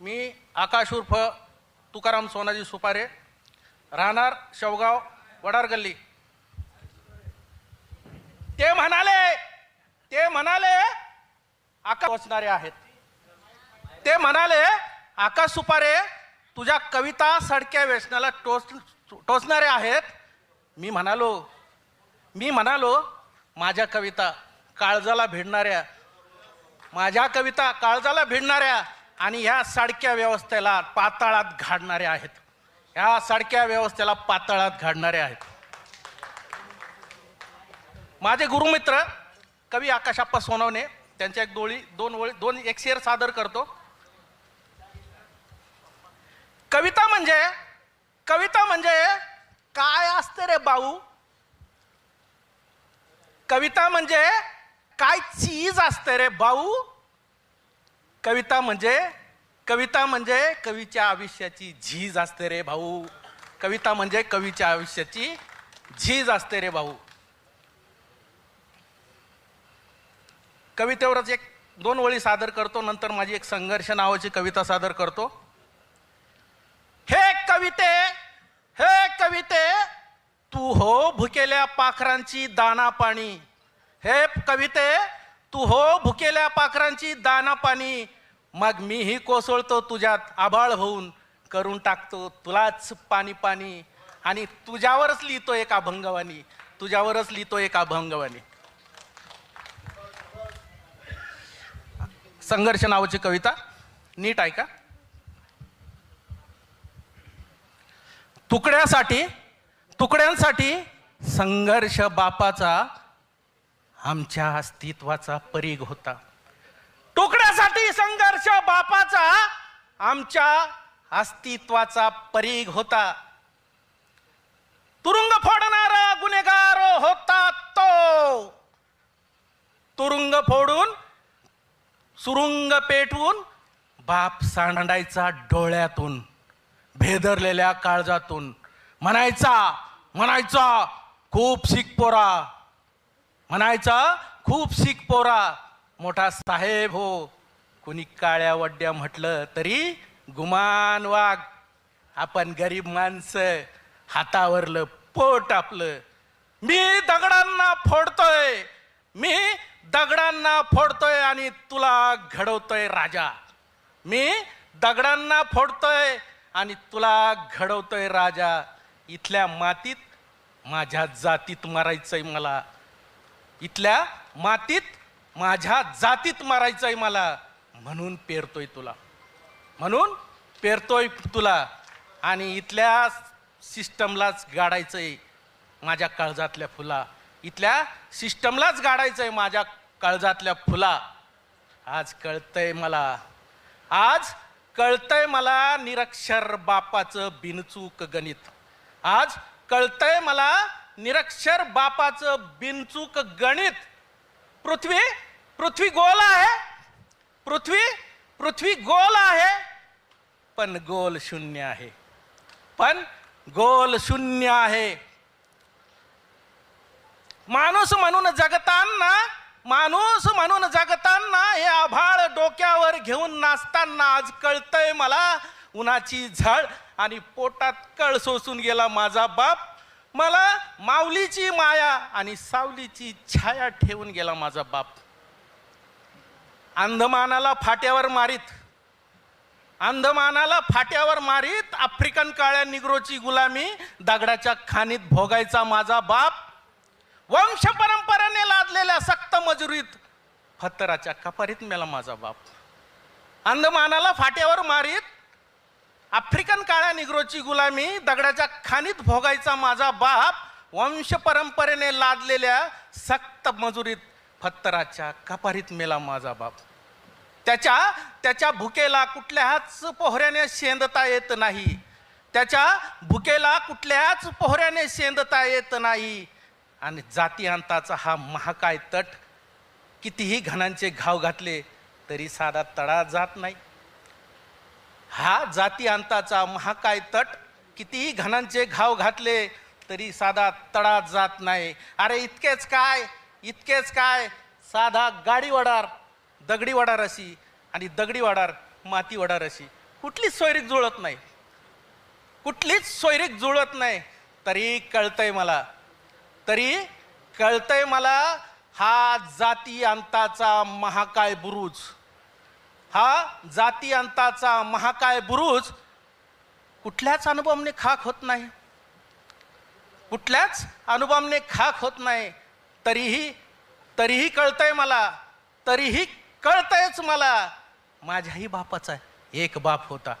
मी आकाश उर्फ तुकाराम सोनाजी सुपारे राहणार शेवगाव वडार गल्ली ते म्हणाले ते म्हणाले आकाश वाचणारे आहेत. ते म्हणाले आकाश सुपारे तुझ्या कविता सडक्या व्यसनाला टोच टोचणारे आहेत. मी म्हणालो मी म्हणालो माझ्या कविता काळजाला भिडणाऱ्या माझ्या कविता काळजाला भिडणाऱ्या आणि ह्या साडक्या व्यवस्थेला पाताळात घाडणाऱ्या आहेत. ह्या साडक्या व्यवस्थेला पाताळात घाडणाऱ्या आहेत. माझे गुरुमित्र कवी आकाशाप्पा सोनवणे त्यांच्या एक डोळी दोन ओळी दोन एक शेर सादर करतो. कविता म्हणजे कविता म्हणजे काय असते रे बाऊ? कविता म्हणजे काय चीज असते रे भाऊ कविता म्हणजे कविता म्हणजे कवीच्या आयुष्याची झीज असते रे भाऊ. कविता म्हणजे कवीच्या आयुष्याची झीज असते रे भाऊ. कवितेवरच एक दोन ओळी सादर करतो नंतर माझी एक संघर्ष नावाची कविता सादर करतो. हे कविते हे कविते तू हो भुकेल्या पाखरांची दाना पाणी हे कविते तू हो भुकेल्या पाखरांची दाना पाणी मग मीही कोसळतो तुझ्यात आभाळ होऊन करून टाकतो तुलाच पाणी पाणी. आणि तुझ्यावरच लिहितो एक अभंगवाणी तुझ्यावरच लिहितो एक अभंगवाणी संघर्ष नावाची कविता नीट ऐका. तुकड्यासाठी तुकड्यांसाठी संघर्ष बापाचा आमच्या अस्तित्वाचा परीघ होता. तुकड्यासाठी संघर्ष बापाचा आमच्या अस्तित्वाचा परीघ होता. तुरुंग फोडणारा गुन्हेगार होता तो. तुरुंग फोडून सुरुंग पेटवून बाप सांडायचा डोळ्यातून भेदरलेल्या काळजातून. म्हणायचा म्हणायचा खूप शिकपोरा म्हणायचा खूप शिक पोरा मोठा साहेब हो. कुणी काळ्या वड्या म्हटलं तरी गुमान वाघ. आपण गरीब माणसं हातावरलं पोट आपलं. मी दगडांना फोडतोय मी दगडांना फोडतोय आणि तुला घडवतोय राजा. मी दगडांना फोडतोय आणि तुला घडवतोय राजा. इथल्या मातीत माझ्या जातीत मारायचंय मला. इथल्या मातीत माझ्या जातीत मारायचंय मला. म्हणून पेरतोय तुला. म्हणून पेरतोय तुला. आणि इथल्या सिस्टमलाच गाडायचंय माझ्या काळजातल्या फुला. इथल्या सिस्टमलाच गाडायचंय माझ्या काळजातल्या फुला. आज कळतंय मला. आज कळतंय मला निरक्षर बापाचं बिनचूक गणित. आज कळतंय मला निरक्षर बापाचं बिनचूक गणित. पृथ्वी पृथ्वी गोल आहे. पृथ्वी पृथ्वी गोल आहे. पण गोल शून्य आहे. पण गोल शून्य आहे. माणूस म्हणून जगताना माणूस म्हणून जगताना हे आभाळ डोक्यावर घेऊन नाचताना आज कळतंय मला उन्हाची झळ आणि पोटात कळ सोसून गेला माझा बाप. मला माऊलीची माया आणि सावलीची छाया ठेवून गेला माझा बाप. अंधमानाला फाट्यावर मारीत अंधमानाला फाट्यावर मारीत आफ्रिकन काळ्या निग्रोची गुलामी दगडाच्या खाणीत भोगायचा माझा बाप. वंश परंपराने लादलेल्या सक्त मजुरीत फत्तराच्या कपारीत मेला माझा बाप. अंदमानाला फाट्यावर मारीत आफ्रिकन काळ्या निग्रोची गुलामी दगडाच्या खाणीत भोगायचा माझा बाप वंश परंपरेने लादलेल्या सक्त मजुरीत फत्तराच्या कपारीत मेला माझा बाप. त्याच्या त्याच्या भुकेला कुठल्याच पोहऱ्याने शेंदता येत नाही. त्याच्या भुकेला कुठल्याच पोहऱ्याने शेंदता येत नाही. आणि जातीयांताचा हा महाकाय तट कितीही घणांचे घाव घातले तरी साधा तडा जात नाही. हा जाती अंताचा महाकाय तट कितीही घणांचे घाव घातले तरी साधा तडा जात नाही. अरे इतकेच काय इतकेच काय साधा गाडी वडार दगडी वडार अशी आणि दगडी वडार माती वडार अशी. कुठलीच सोयरीक जुळत नाही. कुठलीच सोयरीक जुळत नाही. तरी कळतंय मला तरी कळतंय मला हा जाती अंताचा महाकाय बुरुज. हा जाती अंताचा महाकाय बुरुज कुठल्याच अनुभवाने खाक होत नाही. कुठल्याच अनुभवाने खाक होत नाही. तरीही तरीही कळतंय मला तरीही कळतंयच मला माझ्याही बापाचा एक बाप होता.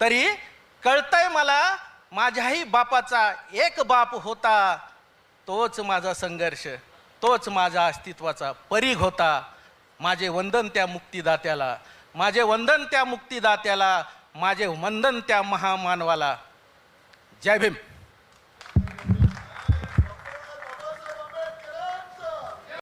तरी कळतंय मला माझ्याही बापाचा एक बाप होता. तोच माझा संघर्ष तोच माझ्या अस्तित्वाचा परीघ होता. माझे वंदन त्या मुक्तीदात्याला. माझे वंदन त्या मुक्तिदात्याला. माझे वंदन त्या महामानवाला. जय भीम.